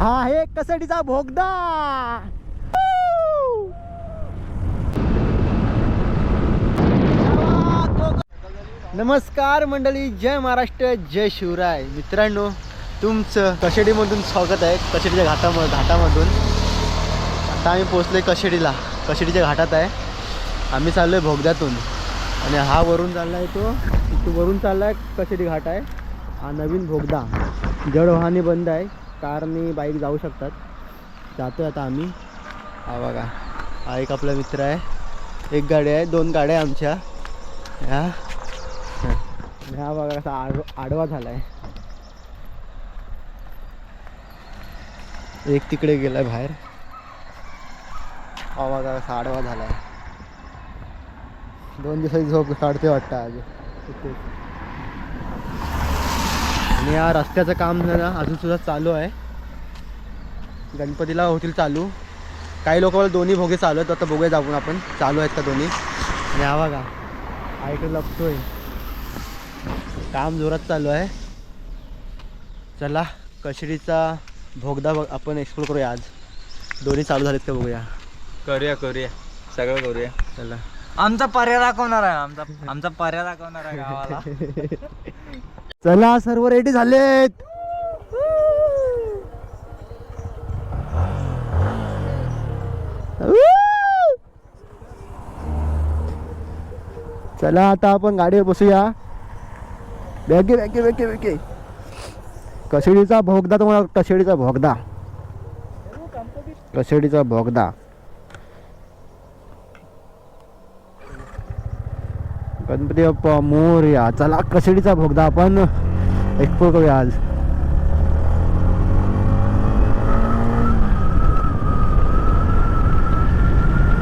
हा आहे कसडीचा भोगदा. नमस्कार मंडळी जय महाराष्ट्र जय शिवराय. मित्रांनो तुमचं कशेडीमधून स्वागत आहे कशेडीच्या घाटाम घाटामधून. आता आम्ही पोचलोय कशेडीला कशेडीच्या घाटात आहे. आम्ही चाललो आहे भोगद्यातून. आणि हा वरून चालला आहे तो इथून वरून चालला आहे कशेडी घाट आहे. हा नवीन भोगदा. जड वाहने बंद आहे. कारने बाईक जाऊ शकतात. जातो आता आम्ही. हा बघा हा एक आपला मित्र आहे. एक गाडी आहे दोन गाड्या आमच्या. ह्या ह्या बघा असा आड आडवा झाला आहे एक तिकडे गेलाय बाहेर. हा बघा असा आडवा झाला आहे दोन दिवसाची झोप काढते वाटतं आज. आणि या रस्त्याचं काम ना अजून सुद्धा चालू आहे. गणपतीला होतील चालू. काही लोक दोन्ही भोगे चालू आहेत. आता बघूया जाऊन आपण. चालू आहेत का दोन्ही? आणि हा बघा इकडे लपतोय काम जोरात चालू आहे. चला कशडीचा भोगदा बघ आपण एक्सप्लोर करूया आज. दोन्ही चालू झालेत का बघूया? करूया करूया. सगळं करूया. चला. आमचा पर्याय दाखवणार आहे आमचा आमचा पर्याय दाखवणार आहे गावाला. चला सर्व रेडी झालेत. चला आता आपण गाडीवर बसूया. बॅगे बॅगे बॅगे बॅगे कशेडीचा भोगदा तुम्हाला कशेडीचा भोगदा. कशेडीचा भोगदा. गणपती बाप्पा मोरया. चला कसडीचा भोगदा आपण. एक्सप्लोर करूया आज.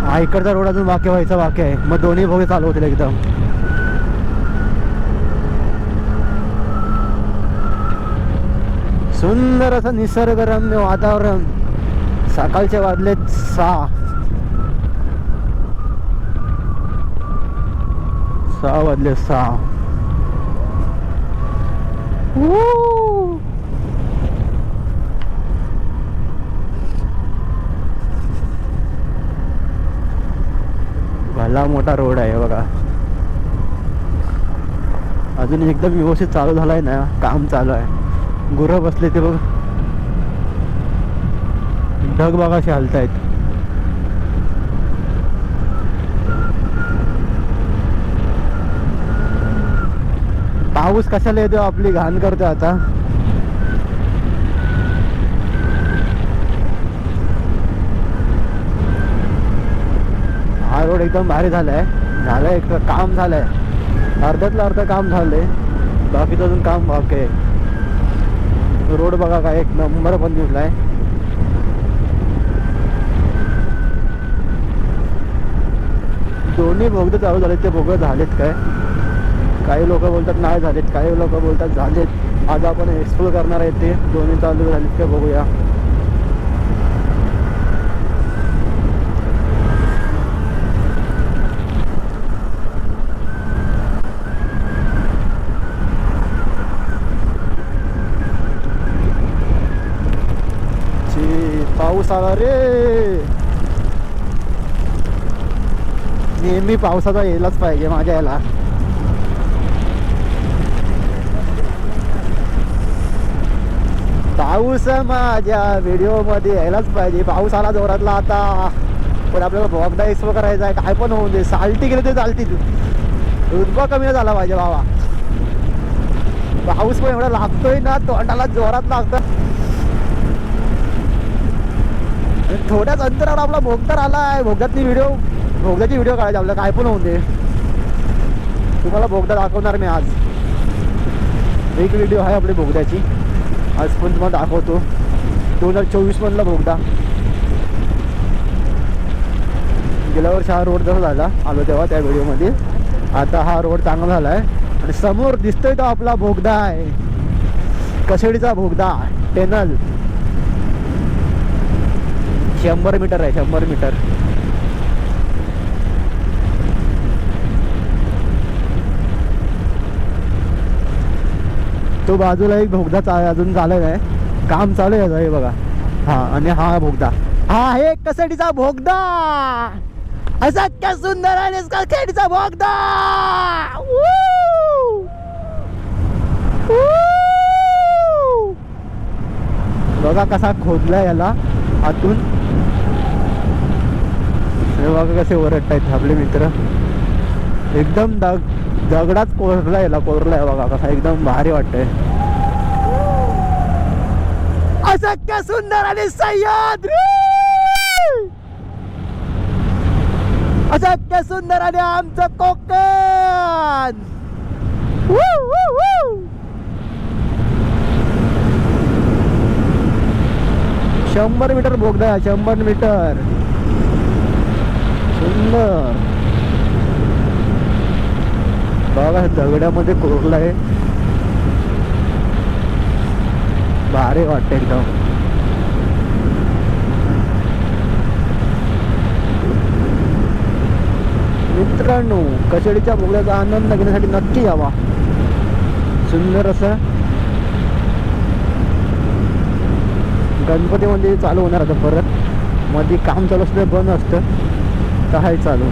हा इकडचा रोड अजून वाक्य व्हायचा वाक्य आहे. मग दोन्ही भोगे चालू होतील एकदम. सुंदर असं निसर्गरम्य वातावरण. सकाळचे वाजलेत सहा. सहा वाजले सहा भला मोठा रोड आहे बघा. अजून एकदम व्यवस्थित चालू झालाय ना काम चालू आहे. गुरं बसले ते बघ. ढग बघाशी असे हलतायत. पाऊस कशाला येतो? आपली घाण करतो आता. हा रोड एकदम भारी झालाय. झालंय एक काम झालंय. अर्ध्यातलं अर्ध काम झालंय. बाकीचं अजून काम बाकी आहे. रोड बघा काय एक नंबर पण दिसलाय. दोन्ही भोगदे चालू झालेत ते बोगदे झालेत काय? काही लोक बोलतात नाही झालेत काही लोक बोलतात झालेत. आज आपण एक्सप्लोर करणार आहेत ते. दोन्ही चालू झालेत का बघूया. पाऊस आला रे. नेहमी पावसाचा यायलाच पाहिजे माझ्या याला. पाऊस माझ्या व्हिडिओमध्ये यायलाच पाहिजे. पाऊस आला जोरातला आता. पण आपल्याला भोगदा एक्सपो करायचा आहे. काय पण होऊन दे. साल्टी गेली ते चालती रुतबा कमी झाला पाहिजे बाबा. पाऊस पण एवढा लागतोय ना तोंडाला जोरात लागतं थोड्याच अंतरावर आपला भोगदार आला आहे भोगदातली व्हिडिओ भोगदाची व्हिडिओ काढायची आपल्याला. काय पण होऊन दे. तुम्हाला भोगदा दाखवणार मी आज. एक व्हिडिओ आहे आपली भोगद्याची आज पण तुम्हाला दाखवतो. दोन हजार चोवीस मधला भोगदा गेल्या वर्षी हा रोड जसा झाला आलो तेव्हा त्या व्हिडिओमध्ये. आता हा रोड चांगला झाला आहे आणि समोर दिसतोय तो आपला भोगदा आहे कसेडीचा भोगदा टेनल शंभर मीटर आहे शंभर मीटर. तो बाजूला एक भोगदा चा अजून झालेला आहे. काम चालू आहे हे बघा. हा आणि हा भोगदा. हा हे कसाडीचा भोगदा! असा क्या सुंदर आहे कसाडीचा भोगदा! बघा कसा खोदला याला आतून. हे बघा कसे ओरडतायत आपले मित्र. एकदम दग दगडाच कोरला याला कोरलाय बघा कसा एकदम भारी वाटतंय. अशक्य सुंदर आणि सह्याद्री! अशक्य सुंदर आणि आमचं कोकण! शंभर मीटर बोगदा शंभर मीटर. सुंदर. बघा दगडामध्ये कोरला आहे. भारी वाटते एकदम. मित्रांनो कचडीच्या बोगद्याचा आनंद घेण्यासाठी नक्की यावा. सुंदर असं. गणपती म्हणजे चालू होणार आता परत. मध्ये काम चालू असलं बंद असतं. तर आहे चालू.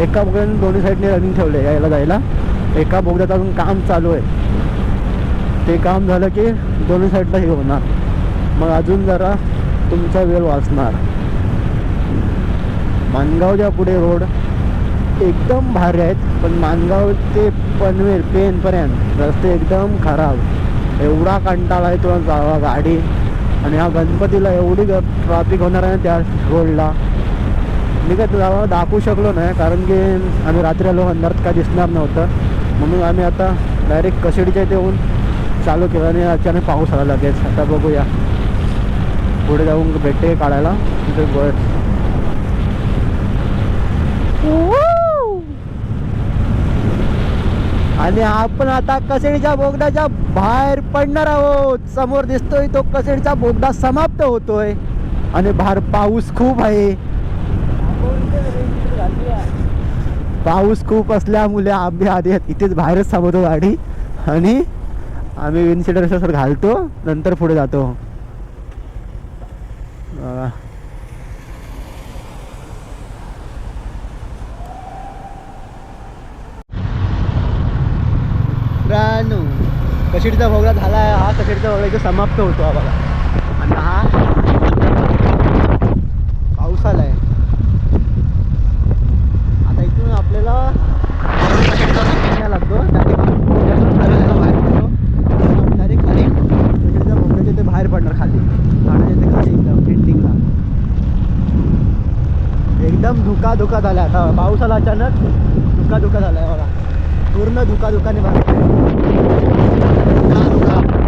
एका बोगद्याने दोन्ही साईडने रनिंग ठेवले यायला जायला. एका बोगद्यात अजून काम चालू आहे. ते काम झालं की दोन्ही साईडला हे होणार. मग अजून जरा तुमचा वेळ वाचणार. मानगावच्या पुढे रोड एकदम भारी आहेत पण मानगाव ते पनवेल पेनपर्यंत रस्ते एकदम खराब. एवढा कंटाळा आहे तो जावा गाडी. आणि हा गणपतीला एवढी ट्रॅफिक होणार आहे ना त्या रोडला मी काय जावा दाखवू शकलो नाही कारण की आम्ही रात्री आलो अंधारात काय दिसणार नव्हतं. म्हणून आम्ही आता डायरेक्ट कशेडीच्या इथे येऊन चालू केलं आणि अचानक पाऊस आला लगेच. आता बघूया. पुढे जाऊन भेटते काढायला. तिथे बस आणि आपण आता कसेडीच्या बोगद्याच्या बाहेर पडणार आहोत. समोर दिसतोय तो कसेडीचा बोगदा समाप्त होतोय. आणि बाहेर पाऊस खूप आहे. पाऊस खूप असल्यामुळे आम्ही आधी इथेच बाहेरच थांबवतो गाडी. आणि आम्ही विनसिडर असं घालतो नंतर पुढे जातो. बघा. कशिडीचा भोगला झाला आहे हा कशिडीचा भोगला इथे समाप्त होतो हा बघा आणि हा पावसाला आहे आता इथून आपल्याला कशिडीचा रस्ता न्यायला लागतो डायरेक्ट खाली कशिडीच्या भोगल्याच्या इथे बाहेर पडणार खाली ठाण्याच्या इथे खाली एकदम एंडिंगला एकदम धुका धुका झाला आता. पाऊस आला अचानक धुका धुका आहे बघा. पूर्ण धुका धुकाने बघा धुका धुका